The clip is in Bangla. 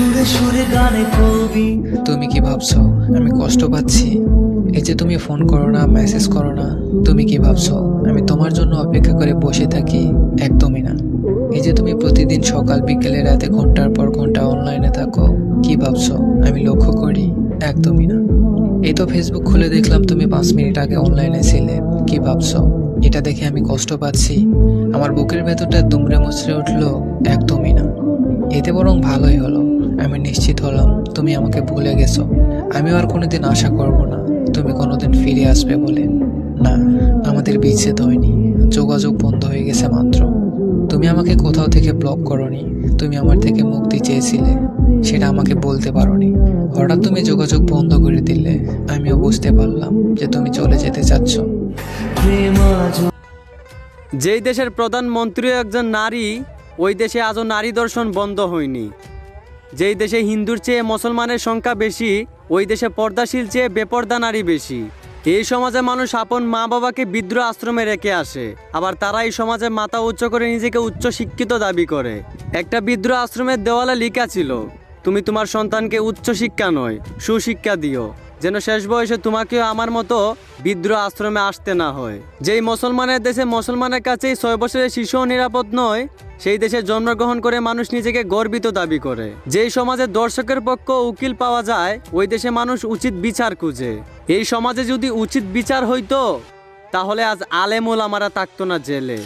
সুরে সুরে গানে কবি। তুমি কি ভাবছ? আমি কষ্ট পাচ্ছি। এই যে তুমি ফোন করো না, মেসেজ করো না, তুমি কি ভাবছ? আমি তোমার জন্য অপেক্ষা করে বসে থাকি, একদমই না। এই যে তুমি প্রতিদিন সকাল, বিকেলে, রাতে, ঘণ্টার পর ঘণ্টা অনলাইনে থাকো, কি ভাবছ? আমি লক্ষ্য করি, একদমই না। এই তো ফেসবুক খুলে দেখলাম তুমি পাঁচ মিনিট আগে অনলাইনে ছিলে, কি ভাবছ? এটা দেখে আমি কষ্ট পাচ্ছি। আমার বুকের ভেতরটা দুমড়ে মুচড়ে উঠল, একদমই না। এতে বরং ভালোই হলো। আমি নিশ্চিত হলাম তুমি আমাকে ভুলে গেছো। আমিও আর কোনোদিন আশা করব না তুমি কোনোদিন ফিরে আসবে বলে। না, আমাদের বিচ্ছেদ হয়নি। যোগাযোগ বন্ধ হয়ে গেছে মাত্র। তুমি আমাকে কোথাও থেকে ব্লক করনি। তুমি আমার থেকে মুক্তি চেয়েছিলে। সেটা আমাকে বলতে পারোনি। হঠাৎ তুমি যোগাযোগ বন্ধ করে দিলে, আমিও বুঝতে পারলাম যে তুমি চলে যেতে চাচ্ছ। যেই দেশের প্রধানমন্ত্রী একজন নারী, ওই দেশে আজও নারী দর্শন বন্ধ হয়নি। যেই দেশে হিন্দুর চেয়ে মুসলমানের সংখ্যা বেশি, ওই দেশে পর্দাশীল চেয়ে বেপর্দা নারী বেশি। এই সমাজে মানুষ আপন মা বাবাকে বিদ্রোহ আশ্রমে রেখে আসে। আবার তারা এই সমাজে মাথা উচ্চ করে নিজেকে উচ্চ শিক্ষিত দাবি করে। একটা বিদ্রোহ আশ্রমের দেওয়ালে লিখা ছিল, তুমি তোমার সন্তানকে উচ্চ শিক্ষা নয়, সুশিক্ষা দিও। যেন শেষ বয়সে তোমাকেও আমার মতো বিদ্রোহ আশ্রমে আসতে না হয়। যেই মুসলমানের দেশে মুসলমানের কাছেই ছয় বছরের শিশুও নিরাপদ নয়, সেই দেশে জন্মগ্রহণ করে মানুষ নিজেকে গর্বিত দাবি করে। যেই সমাজে দর্শকের পক্ষ উকিল পাওয়া যায়, ওই দেশে মানুষ উচিত বিচার খুঁজে। এই সমাজে যদি উচিত বিচার হইতো, তাহলে আজ আলেমুল আমারা থাকতো না জেলে।